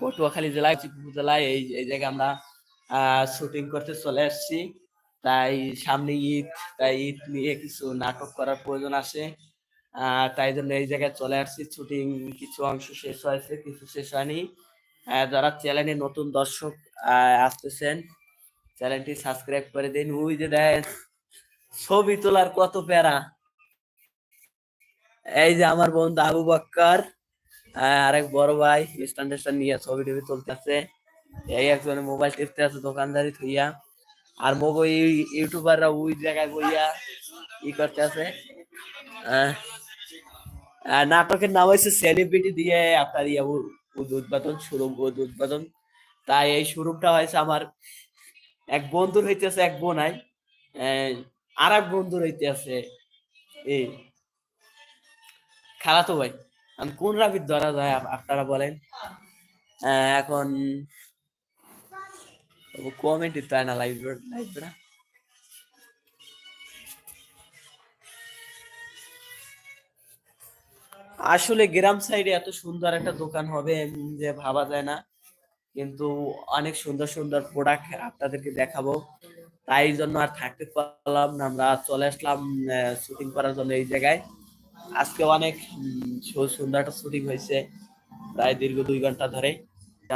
পটুয়াখালী জেলায় জেলায় এই জায়গায় আমরা শুটিং করতে চলে আসছি। তাই সামনে ঈদ, তাই ঈদ নিয়ে কিছু নাটক করার প্রয়োজন আছে। তাই জন্য এই জায়গায় চলে আসছি। শুটিং কিছু অংশ শেষ হয়েছে, কিছু শেষ হয়নি। যারা চ্যানেলে নতুন দর্শক আসতেছেন চ্যানেলটি সাবস্ক্রাইব করে দিন। ওই যে দেন ছবি তোলার কত প্যারা। এই যে আমার বন্ধু আবু বাক্কার আরেক বড় ভাই স্ট্যান্ড স্ট্যান্ড নিয়ে ছবি টবি তুলতেছে এই একজনে মোবাইল টিপতে আছে দোকানদারি থইয়া। আর মোবাইল ইউটিউবাররা ওই জায়গায় বইয়া ই করতে আছে আহ, নাটকের নাম হয়েছে সেলিব্রিটি দিয়ে আপনার ইয়া উদ্বোধন শুরু উদ- উদ্বোধন। তাই এই শুরুটা হয়েছে আমার এক বন্ধুর হইতেছে এক বোনাই। আর এক বন্ধুর হইতেছে এই খালাতো ভাই। কোন রাবির ধরা যায় আপনারা বলেন? আহ, এখন কমেন্ট দিতে হয় না লাইভ লাইভ না আসলে গ্রাম সাইডে এত সুন্দর একটা দোকান হবে যে ভাবা যায় না। কিন্তু অনেক সুন্দর সুন্দর প্রোডাক্ট আপনাদেরকে দেখাবো। তাই জন্য আর থাকতে পারলাম না আমরা চলে আসলাম শুটিং করার জন্য এই জায়গায়। আজকে অনেক সুন্দর একটা শুটিং হয়েছে প্রায় দীর্ঘ দুই ঘণ্টা ধরে।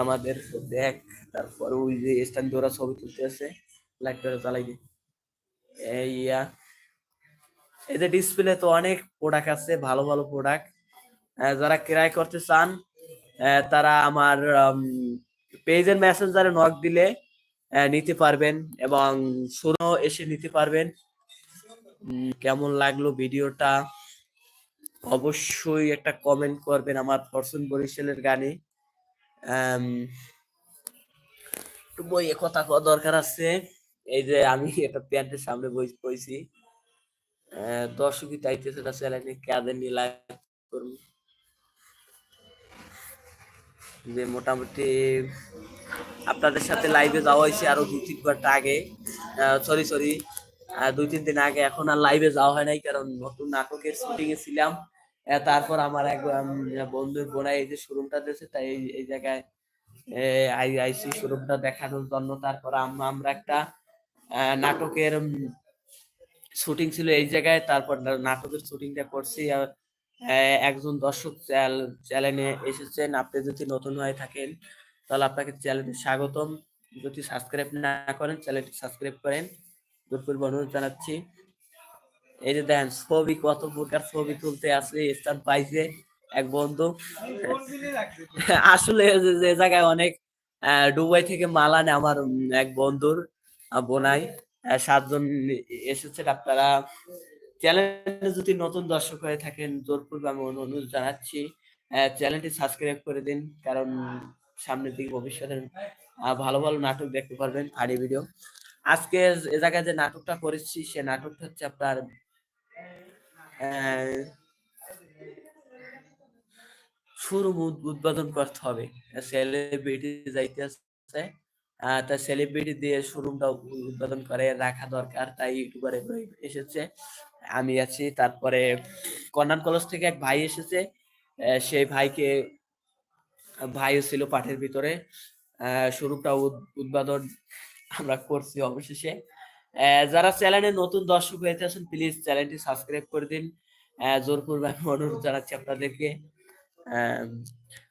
আমাদের দেখ, তারপর ওই যে স্ট্যান্ড ওরা ছবি তুলতে আছে লাইট চালাই দি ইয়া, এই যে ডিসপ্লে তো অনেক প্রোডাক্ট আছে, ভালো ভালো প্রোডাক্ট যারা ক্রয় করতে চান তারা আমার পেজের মেসেঞ্জারে নক দিলে নিতে পারবেন এবং শুনো এসে নিতে পারবেন। কেমন লাগল ভিডিওটা অবশ্যই একটা কমেন্ট করবেন আমার ফরচুন বরিশালের গানে। বইয়ে কথা কওয়া দরকার আছে। এই যে আমি একটা প্যান্টের সামনে বই আহ, দর্শকই চ্যানেলে কাদের নিয়ে লাইভ করুন। যে মোটামুটি আপনাদের সাথে লাইভে যাওয়া হয়েছে আরও দুই তিন ঘণ্টা আগে সরি সরি দুই, তিন দিন আগে এখন আর লাইভে যাওয়া হয় নাই, কারণ নতুন নাটকের শুটিং এ ছিলাম। তারপর আমার এক বন্ধুর বোনাই এই যে শোরুমটা দিয়েছে, তাই এই- জায়গায় আই, আইসি শোরুমটা দেখানোর জন্য তারপর আম- আমরা একটা নাটকের শুটিং ছিল এই জায়গায়। তারপর নাটকের শুটিংটা করছি একজন দর্শক চ্যানেলে এসেছেন। আপনি যদি নতুন হয়ে থাকেন, তাহলে আপনাকে চ্যানেলে স্বাগতম। যদি সাবস্ক্রাইব না করেন চ্যানেলটি সাবস্ক্রাইব করেন। দুপুর অনুরোধ জানাচ্ছি। এই যে দেখেন, ছবি, কত প্রকার ছবি তুলতে আসে স্থান পাইছে এক বন্ধু। আসলে যে জায়গায় অনেক দুবাই থেকে মাল আনে আমার এক বন্ধুর বোনাই। সাতজন এসেছে আপনারা। চ্যানেলে যদি নতুন দর্শক হয়ে থাকেন জোরপূর্বে আমি অনুরোধ জানাচ্ছি চ্যানেলটি সাবস্ক্রাইব করে দিন, কারণ সামনের দিকে ভবিষ্যতে ভালো ভালো নাটক দেখতে পারবেন ফানি ভিডিও আজকে এ জায়গায় যে নাটকটা করেছি সে নাটকটা হচ্ছে আপনার শোরুম উদ্বোধন করতে হবে। সেলিব্রিটি যাইতে তা সেলিব্রিটি দিয়ে শোরুমটা উদ্বোধন করে রাখা দরকার তাই ইউটিউবারে এসেছে। আমি আছি তারপরে কন্যান কলেজ থেকে এক ভাই এসেছে সেই ভাইকে ভাইও ছিল পাঠের ভিতরে আহ, শোরুমটা উদ- উদ্বোধন আমরা করছি অবশেষে। যারা চ্যানেলে নতুন দর্শক হয়েছে আছেন প্লিজ চ্যানেলটি সাবস্ক্রাইব করে দিন। আহ, জোরপূর্বে আমি অনুরোধ জানাচ্ছি আপনাদেরকে।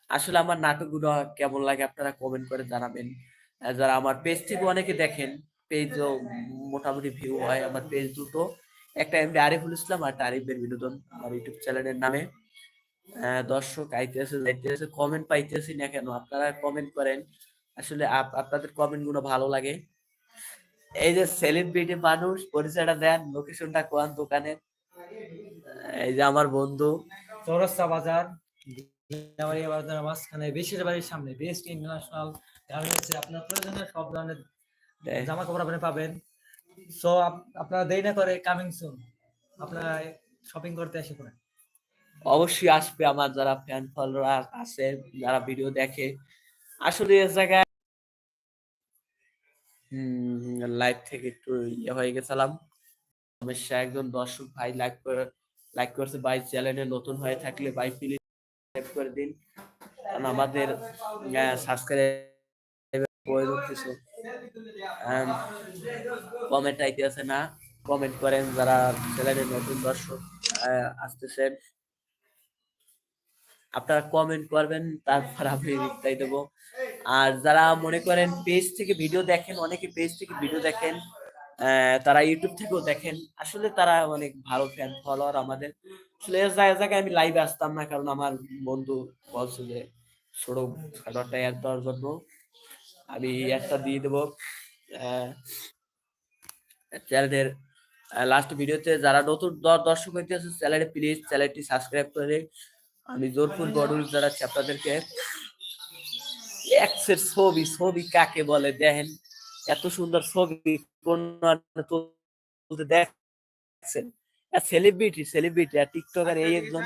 আসলে আমার নাটকগুলো কেমন লাগে আপনারা কমেন্ট করে জানাবেন। যারা আমার পেজ থেকে অনেকে দেখেন পেজও মোটামুটি ভিউ হয় আমার পেজ দুটো। একটা এমডি আরিফুল ইসলাম আর আরিফের বিনোদন আমার ইউটিউব চ্যানেলের নামে। দর্শক আইতেছে যাইতেছে কমেন্ট পাইতেছি না কেন? আপনারা কমেন্ট করেন। আসলে আপ- আপনাদের কমেন্টগুলো ভালো লাগে। এই যে সেলিব্রিটি মানুষ পরিচয়টা দেন লোকেশনটা কোন দোকানের এই যে আমার বন্ধু। চৌরাস্তা বাজার বাজার মাঝখানে বেশির বাড়ির সামনে বেস্ট ইন্টারন্যাশনাল গার্মেন্টসে আপনার প্রয়োজনীয় সব ধরনের জামা কাপড় আপনি পাবেন। সো আপনারা দেরি না করে কামিং সুন আপনারা শপিং করতে এসে পড়েন। অবশ্যই আসবে আমার যারা ফ্যান ফলোয়ার আছে যারা ভিডিও দেখে। আসলে এ জায়গায় লাইভ থেকে একটু ইয়ে হয়ে গেছিলাম। সমস্যা একজন দর্শক ভাই লাইক করে লাইক করছে। ভাই চ্যানেলে নতুন হয়ে থাকলে ভাই প্লিজ করে দিন। কারণ আমাদের সাবস্ক্রাইব প্রয়োজন কিছু। কমেন্ট আইতে আছে না। কমেন্ট করেন যারা চ্যানেলের নতুন দর্শক আসতেছেন। আপনারা কমেন্ট করবেন, তারপর আমি রিপ্লাই দেবো। আর যারা মনে করেন পেজ থেকে ভিডিও দেখেন, অনেকে পেজ থেকে ভিডিও দেখেন তারা ইউটিউব থেকেও দেখেন। আসলে তারা অনেক ভালো ফ্যান ফলোয়ার আমাদের। আসলে জায়গায় আমি লাইভে আসতাম না, কারণ আমার বন্ধু বলছে যে ছোট খাটোটা অ্যাড দেওয়ার জন্য আমি একটা দিয়ে দেবো। চ্যানেলের লাস্ট ভিডিওতে যারা নতুন দর্শক হইতে আছে চ্যানেলে প্লিজ চ্যানেলটি সাবস্ক্রাইব করে আমি জোরপুর বডুল জানাচ্ছি আপনাদেরকে। এক্সের ছবি ছবি কাকে বলে? দেখেন এত সুন্দর ছবি কোন তুলতে দেখছেন? সেলিব্রিটি সেলিব্রিটি আর টিকটকার এই একজন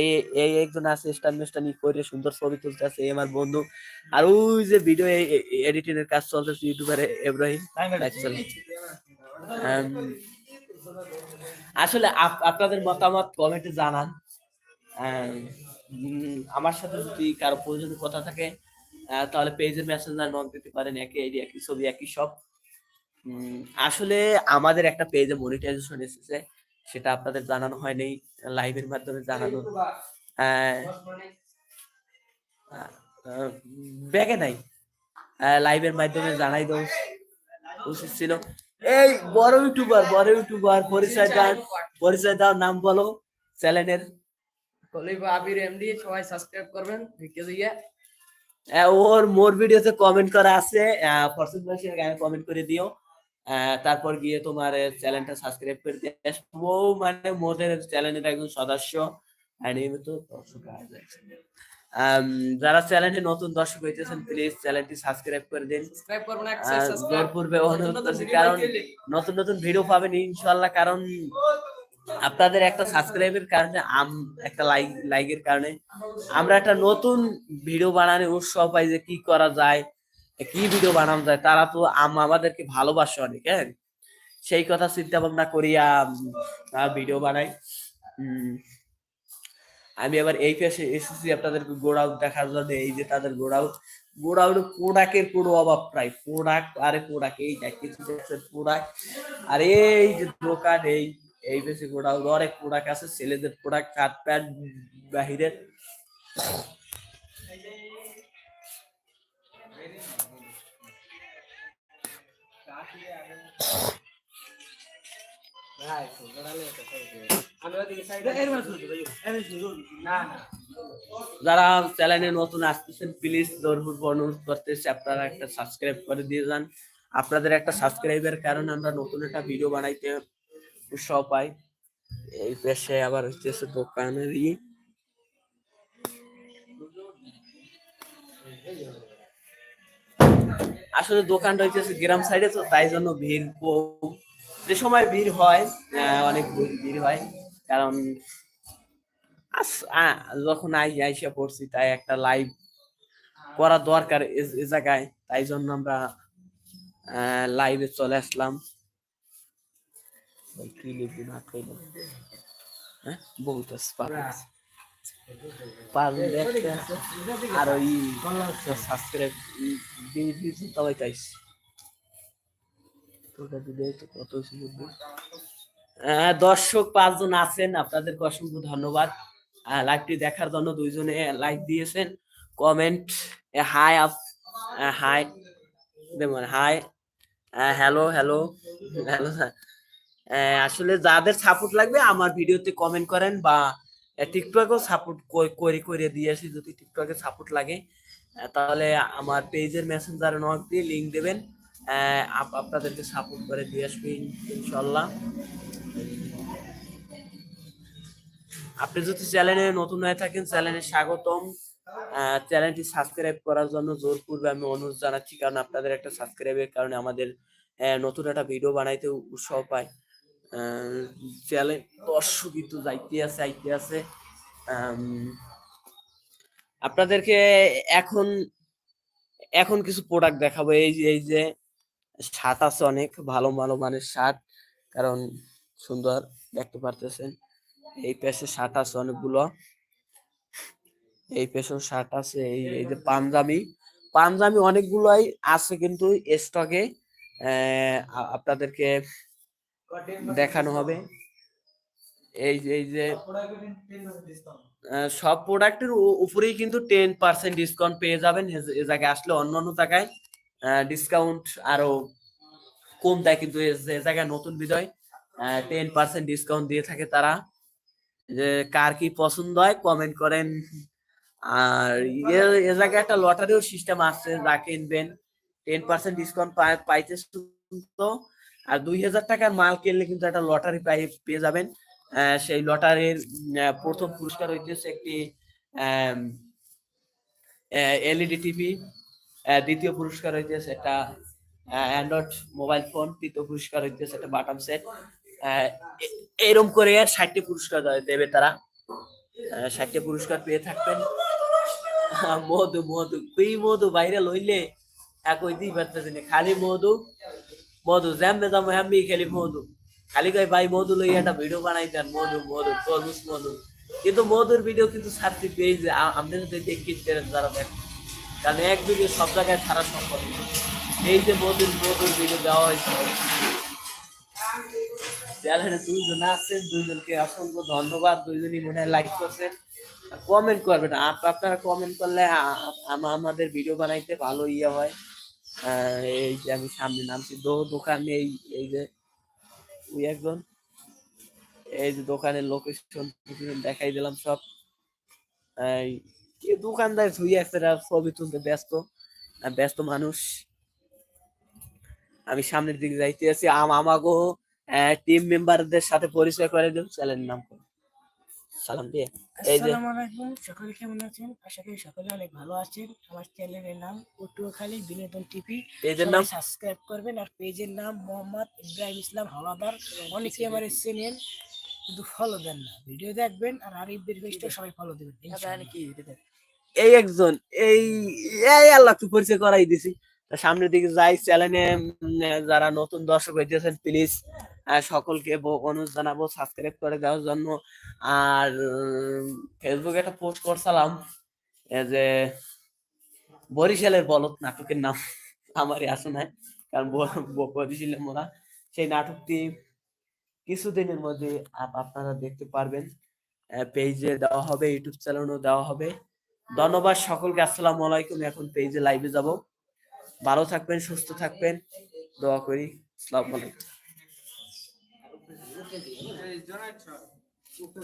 এই এই একজন আছে স্টান মিস্টান করে সুন্দর ছবি তুলতে আছে আমার বন্ধু। আর ওই যে ভিডিও এডিটিং এর কাজ চলতেছে ইউটিউবারে ইব্রাহিম আসলে আপনাদের মতামত কমেন্টে জানান। আম, আমার সাথে যদি কারও প্রয়োজনীয় কথা থাকে তাহলে পেজের মেসেঞ্জার নক দিতে পারেন একই আইডি একই ছবি একই সব। আসলে আমাদের একটা পেজে মনিটাইজেশন এসেছে সেটা আপনাদের জানানো হয়নি লাইভের মাধ্যমে জানানো। আহ, ব্যাগে নাই। লাইভের মাধ্যমে জানাই দেওয়া উচিত ছিল। এই বড় ইউটিউবার বড় ইউটিউবার পরিচয় দাও পরিচয় দাও নাম বলো চ্যানেলের আবির এমডি সবাই সাবস্ক্রাইব করবেন ভিডিও দিয়ে। ওর মোর ভিডিওতে কমেন্ট করা আছে। ফরচুন বাসের গায়ে কমেন্ট করে দিও। তারপর গিয়ে তোমার চ্যানেলটা সাবস্ক্রাইব করে দিয়ে আসব। মানে মোদের চ্যানেলের একজন সদস্য। নিয়মিত দর্শক। যারা চ্যানেলে নতুন দর্শক হইতেছেন প্লিজ চ্যানেলটি সাবস্ক্রাইব করে দিন। জোর পূর্বে অনুরোধ করছি কারণ নতুন নতুন ভিডিও পাবেন ইনশাল্লাহ। কারণ আপনাদের একটা সাবস্ক্রাইবের কারণে, আম একটা লাইক লাইকের কারণে আমরা একটা নতুন ভিডিও বানানোর উৎসাহ পাই যে কি করা যায়, কি ভিডিও বানানো যায়। তারা তো আম আমাদেরকে ভালোবাসে অনেক হ্যাঁ? সেই কথা চিন্তা ভাবনা করিয়া ভিডিও বানাই। আমি আবার এই পেশে এসেছি আপনাদের গোড়াউট দেখার জন্য। এই যে তাদের গোড়াউট গোড়াউট প্রোডাক্টের কোনো অভাব প্রায় প্রোডাক্ট আরে প্রোডাক্ট এই কিছু প্রোডাক্ট আর এই যে দোকান, এই এই বেশি প্রোডাক্ট অনেক প্রোডাক্ট আছে ছেলেদের প্রোডাক্ট কাট প্যান্ট বাহিরের। যারা চ্যানেলে নতুন আসতেছেন প্লিজ দরপুর অনুরোধ করতেছি আপনারা একটা সাবস্ক্রাইব করে দিয়ে যান। আপনাদের একটা সাবস্ক্রাইবের কারণে আমরা নতুন একটা ভিডিও বানাইতে পাই এই পেশে আবার হচ্ছে দোকানেরই। আসলে দোকানটা হচ্ছে গ্রাম সাইডে তো, তাই জন্য ভিড় কম। যে সময় ভিড় হয় অনেক ভিড়- হয়। কারণ যখন আই আইসা পড়ছি, তাই একটা লাইভ করা দরকার এ জায়গায়। তাই জন্য আমরা লাইভে চলে আসলাম। ভাই, কি লিখবি না কইলাম হ্যাঁ? পাগল আছে। পাগল একটা আর? দর্শক পাঁচজন আছেন আপনাদেরকে অসংখ্য ধন্যবাদ। লাইভটি দেখার জন্য দুইজনে লাইক দিয়েছেন। Comment hi up hi hi hello hello hello আসলে যাদের সাপোর্ট লাগবে, আমার ভিডিওতে কমেন্ট করেন বা টিকটকেও সাপোর্ট করে করে দিয়ে আসি, যদি টিকটকে সাপোর্ট লাগে। তাহলে আমার পেজের মেসেঞ্জারে নক দিয়ে লিঙ্ক দেবেন। আপনাদেরকে সাপোর্ট করে দিয়ে আসবে ইন- ইনশাল্লাহ আপনি যদি চ্যানেলে নতুন হয়ে থাকেন চ্যানেলে স্বাগতম। চ্যানেলটি সাবস্ক্রাইব করার জন্য জোর পূর্বে আমি অনুরোধ জানাচ্ছি, কারণ আপনাদের একটা সাবস্ক্রাইবের কারণে আমাদের নতুন একটা ভিডিও বানাইতে উৎসাহ পায়। চ্যানেল দর্শক কিন্তু যাইতে আছে, আইতে আছে। আপনাদেরকে এখন এখন কিছু প্রোডাক্ট দেখাবো। এই যে এই যে শার্ট আছে অনেক, ভালো ভালো মানের শার্ট কারণ সুন্দর, দেখতে পারতেছেন। এই পেশে শার্ট আছে অনেকগুলো। এই পেছন শার্ট আছে, এই এই যে পাঞ্জাবি। পাঞ্জাবি অনেকগুলাই আছে কিন্তু স্টকে আপনাদেরকে দেখানো হবে। এই যে এই যে সব প্রোডাক্টের উপরেই কিন্তু টেন পার্সেন্ট ডিসকাউন্ট পেয়ে যাবেন। এ- জায়গায় আসলে অন্য অন্য জায়গায় ডিসকাউন্ট আরও কম দেয় কিন্তু এ জায়গায় নতুন বিজয় টেন পার্সেন্ট ডিসকাউন্ট দিয়ে থাকে তারা। যে, কার কি পছন্দ হয় কমেন্ট করেন। আর এ জায়গায় একটা লটারিও সিস্টেম আছে, যা কিনবেন। টেন পার্সেন্ট ডিসকাউন্ট পাইতে তো আর দুই হাজার টাকার মাল কিনলে কিন্তু একটা লটারি পাই পেয়ে যাবেন। সেই লটারির প্রথম পুরস্কার হইতেছে একটি এলইডি টিভি দ্বিতীয় পুরস্কার হইতেছে একটা অ্যান্ড্রয়েড মোবাইল ফোন তৃতীয় পুরস্কার হইতেছে একটা বাটাম সেট এরকম করে আর ষাটটি পুরস্কার দেবে তারা। ষাটটি পুরস্কার পেয়ে থাকবেন। মধু মধু কুই মধু বাইরে লইলে এক ওইতেই পারতেছে না। খালি মধু। মধু জ্যামে যাব হ্যামি খালি মধু। খালি কই ভাই, মধু লই একটা ভিডিও বানাই দেন, মধু মধু তরমুজ মধু। কিন্তু মধুর ভিডিও কিন্তু ছাড়তে পেয়েছে আপনি যদি দেখি যারা দেখেন কারণ এক ভিডিও সব জায়গায় ছাড়া সম্ভব এই যে মধুর মধুর ভিডিও দেওয়া হয়েছে। চ্যানেলে দুইজন আছেন, দুইজনকে অসংখ্য ধন্যবাদ, দুইজনই মনে হয় লাইক করছেন। কমেন্ট করবেন। আপ- আপনারা কমেন্ট করলে আমাদের ভিডিও বানাইতে ভালো ইয়ে হয়। এই যে আমি সামনে নামছি, দো- দোকানে এই এই যে ওই একজন, এই যে দোকানের লোকেশন দেখাই দিলাম সব। এই দোকানদার ধুই একটা ছবি তুলতে ব্যস্ত ব্যস্ত মানুষ। আমি সামনের দিকে যাইতে আছি আম, আমাগো টিম মেম্বারদের সাথে পরিচয় করে দেব চ্যানেলের নাম করে। সালাম দিয়ে। এই যে আসসালামু আলাইকুম সকলে কেমন আছেন? আশা করি সকলে অনেক ভালো আছেন। আমার চ্যানেলের নাম পটুয়াখালী বিনোদন টিভি। পেজের নাম সাবস্ক্রাইব করবেন। আর পেজের নাম মোহাম্মদ ইব্রাহিম ইসলাম হাওলাদার। অনেকে আমার চেনেন কিন্তু ফলো দেন না। ভিডিও দেখবেন আর আরিফদের পেজটা সবাই ফলো দেবেন ইনশাআল্লাহ। এই একজন এই এই আল্লাহ তুই পরিচয় করাই দিছি। সামনের দিকে যাই চ্যানেলে যারা নতুন দর্শক হইতেছেন প্লিজ সকলকে অনুরোধ জানাব সাবস্ক্রাইব করে দেওয়ার জন্য। আর ফেসবুকে একটা পোস্ট করছিলাম যে বরিশালের বলত নাটকের নাম আমারই আসে নাই, কারণ বরিশালের মোরা সেই নাটকটি কিছুদিনের মধ্যে আপনারা দেখতে পারবেন। পেজে দেওয়া হবে ইউটিউব চ্যানেলও দেওয়া হবে। ধন্যবাদ সকলকে, আসসালামু আলাইকুম। এখন পেজে লাইভে যাব। ভালো থাকবেন, সুস্থ থাকবেন। দোয়া করি। আসসালামু আলাইকুম। Donald Trump.